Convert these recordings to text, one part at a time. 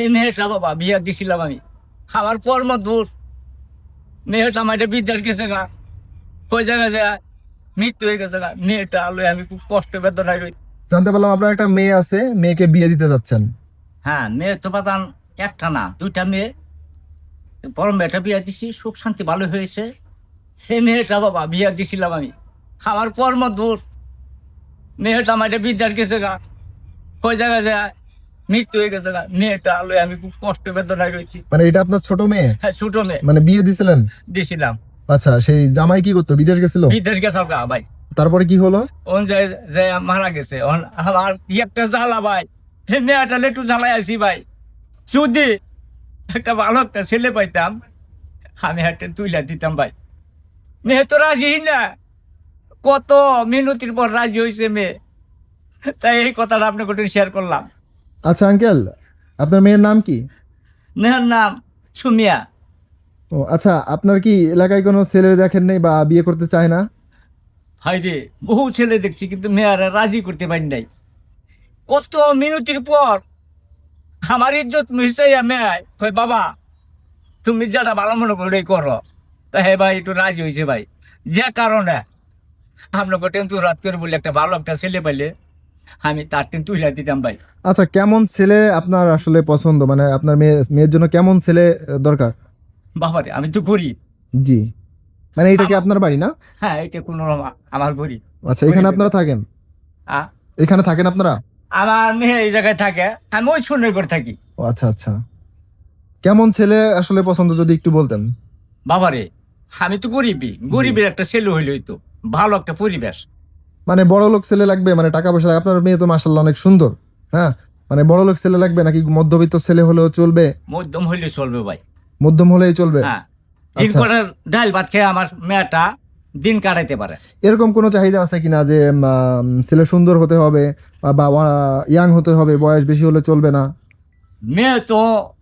এই মেয়েটা বাবা বিয়া দিছিলাম আমি। আমার কর্ম দূর। মেয়েটা আমার এটা বিদ্যার গেছে গা। ওই জায়গায় যায় মৃত্যু হয়ে গেছে গা। মেয়েটা আলো আমি খুব কষ্ট বেদনায় রই জানতে পারলাম আপনার একটা মেয়ে আছে মেয়েকে বিয়ে দিতে যাচ্ছেন। হ্যাঁ মেয়ে তো বাজান একটা না দুইটা মেয়ে। বড় মেয়েটা বিয়া দিছি সুখ শান্তি ভালো হয়েছে। সেই মেয়েটা বাবা বিয়া দিছিলাম আমি। আমার কর্ম দূর। মেয়েটা আমার এটা বিদ্যার গেছে গা। ওই জায়গায় যায় মৃত্যু হয়ে গেছে গা। মেয়েটা আলো আমি খুব কষ্ট বেদনায় রয়েছি। মানে এটা আপনার ছোট মেয়ে? হ্যাঁ ছোট মেয়ে। মানে বিয়ে দিছিলেন? দিছিলাম। আচ্ছা সেই জামাই কি করতো? বিদেশ গেছিল? বিদেশ গেছে গা ভাই। তারপরে কি হলো? ওন যে যে মারা গেছে ওন আমার একটা জ্বালা ভাই। হে মেয়েটা একটু জ্বালাই আছি ভাই। যদি একটা ভালো একটা ছেলে পাইতাম আমি একটা তুইলা দিতাম ভাই। মেয়ে তো রাজি না। কত মিনতির পর রাজি হয়েছে মেয়ে। তাই এই কথাটা আপনাকে শেয়ার করলাম। আচ্ছা আঙ্কেল আপনার মেয়ের নাম কি? মেয়ের নাম সুমিয়া। ও আচ্ছা আপনার কি এলাকায় কোনো ছেলে দেখেন নাই বা বিয়ে করতে চায় না? হাই রে বহু ছেলে দেখছি কিন্তু মেয়েরা রাজি করতে পারি নাই। কত মিনতির পর আমার ইজ্জত মিশাইয়া মেয়ায় কই বাবা তুমি যেটা ভালো মনে করে করো। তা হে ভাই একটু রাজি হয়েছে ভাই। যে কারণে আপনাকে টেন্টু রাত করে বলে একটা ভালো একটা ছেলে পাইলে আমি তার টেন তুইলা দিতাম ভাই। আচ্ছা কেমন ছেলে আপনার আসলে পছন্দ? মানে আপনার মেয়ে মেয়ের জন্য কেমন ছেলে দরকার? বাবারে আমি তো গরিব। জি। মানে এটা কি আপনার বাড়ি না? হ্যাঁ এটা কোনো আমার গরিব আচ্ছা এখানে আপনারা থাকেন? এখানে থাকেন আপনারা? আমার মেয়ে এই জায়গায় থাকে। আমি ওই সুন্দর করে থাকি। ও আচ্ছা আচ্ছা। কেমন ছেলে আসলে পছন্দ যদি একটু বলতেন? বাবারে আমি তো গরিবই। গরিবের একটা ছেলে হইলই তো ভালো একটা পরিবেশ। মানে বড় লোক ছেলে লাগবে মানে টাকা পয়সা আপনার মেয়ে তো মাসাল্লাহ অনেক সুন্দর হ্যাঁ? মানে বড় লোক ছেলে লাগবে নাকি মধ্যবিত্ত ছেলে হলেও চলবে? মধ্যম হইলে চলবে ভাই। মধ্যম হলেই চলবে? হ্যাঁ। দিন আচ্ছা। ডাল ভাত খেয়ে আমার মেয়েটা দিন কাটাইতে পারে। এরকম কোনো চাহিদা আছে কিনা যে ছেলে সুন্দর হতে হবে বা ইয়াং হতে হবে বয়স বেশি হলে চলবে না? মেয়ে তো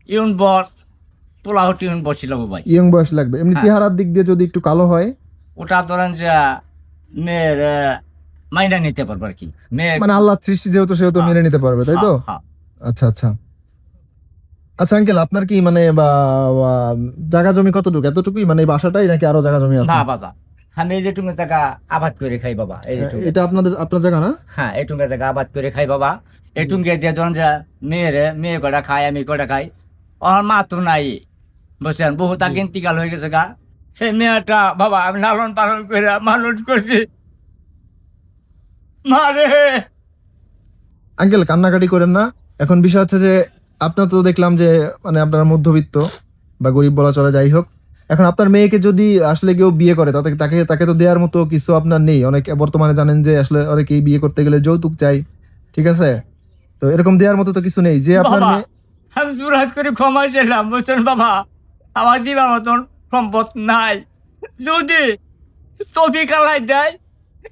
ইউন বস পোলাহটি ইউন বসছিল ভাই। ইয়ং বয়স লাগবে। এমনি হ্যাঁ। চেহারার দিক দিয়ে যদি একটু কালো হয়? ওটা ধরেন যে মেয়ের মাইনা নিতে পারবে আর কি। মানে আল্লাহ সৃষ্টি যেহেতু সেহেতু হ্যাঁ। মেনে নিতে পারবে তাই তো? হ্যাঁ, হ্যাঁ। আচ্ছা আচ্ছা। আচ্ছা আঙ্কেল আপনার কি মানে বা জায়গা জমি কতটুকু? এতটুকুই? মানে এই বাসাটাই নাকি আরও জায়গা জমি আছে? না বাবা আমি এই যেটুকু টাকা আবাদ করে খাই বাবা এটা আপনাদের আপনার জায়গা না? হ্যাঁ এটুকু টাকা আবাদ করে খাই বাবা। এটুকু দিয়ে ধরেন যে মেয়েরে মেয়ে কটা খাই আমি কটা খাই আমার মা তো নাই বুঝছেন? বহুত আগে ইন্তিকাল হয়ে গেছে গা। সেই মেয়েটা বাবা আমি লালন পালন করে মানুষ করছি। মারে আঙ্কেল কান্নাকাটি করেন না। এখন বিষয় হচ্ছে যে আপনার তো দেখলাম যে মানে আপনার মধ্যবিত্ত বা গরিব বলা চলে যাই হোক। এখন আপনার মেয়েকে যদি আসলে কেউ বিয়ে করে তাতে তাকে তাকে তো দেওয়ার মতো কিছু আপনার নেই। অনেক বর্তমানে জানেন যে আসলে অনেকেই বিয়ে করতে গেলে যৌতুক চাই। ঠিক আছে? তো এরকম দেওয়ার মতো তো কিছু নেই। যে আপনার বাবা। মেয়ে আমি জোরাত করে ক্ষমা চাইলাম বুঝছেন বাবা? আমার দিবার মতন সম্পদ নাই। যদি তবি কালাই দেয়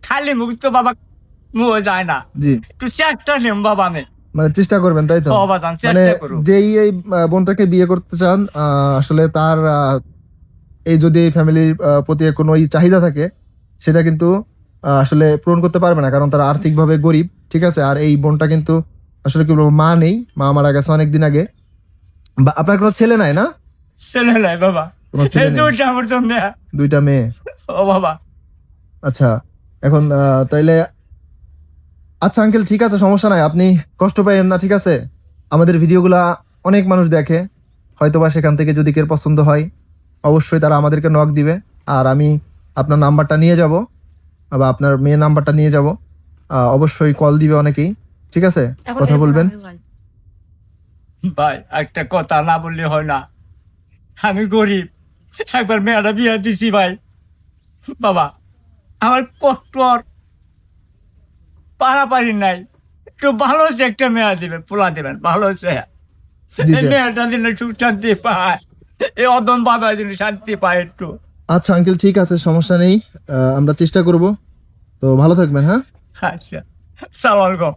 খালি মুখ তো বাবা মুখ যায় না। জি। একটু চেষ্টা নেম বাবা আমি। মানে চেষ্টা করবেন তাই তো? বাবা যান মানে যেই এই বোনটাকে বিয়ে করতে চান আসলে তার এই যদি এই ফ্যামিলির প্রতি কোনো চাহিদা থাকে সেটা কিন্তু আসলে পূরণ করতে পারবে না কারণ তারা আর্থিকভাবে গরিব ঠিক আছে? আর এই বোনটা কিন্তু আসলে কি বলব মা নেই মা মারা গেছে অনেকদিন আগে। বা আপনার কোনো ছেলে নাই না? ছেলে নাই বাবা। দুইটা মেয়ে দুইটা মেয়ে। ও বাবা। আচ্ছা এখন তাইলে আচ্ছা আঙ্কেল ঠিক আছে সমস্যা নাই। আপনি কষ্ট পাইয়েন না ঠিক আছে? আমাদের ভিডিওগুলা অনেক মানুষ দেখে। হয়তোবা সেখান থেকে যদি কেউ পছন্দ হয় অবশ্যই তারা আমাদেরকে নক দিবে। আর আমি আপনার নাম্বারটা নিয়ে যাব বা আপনার মেয়ের নাম্বারটা নিয়ে যাব। অবশ্যই কল দিবে অনেকেই ঠিক আছে? কথা বলবেন। ভাই একটা কথা না বললে হয় না। আমি গরিব। একবার মেয়েটা বিয়ে দিছি ভাই। বাবা আমার কষ্ট আর পারাপারি নাই। একটু ভালো একটা মেয়া দিবেন পোলা দিবেন ভালো স্যার। মেয়েটা দিলে সুখ শান্তি পায় এই অদম বাবা দিলে শান্তি পায় একটু। আচ্ছা আঙ্কেল ঠিক আছে সমস্যা নেই। আমরা চেষ্টা করব। তো ভালো থাকবেন হ্যাঁ? আচ্ছা সালাম আলাইকুম।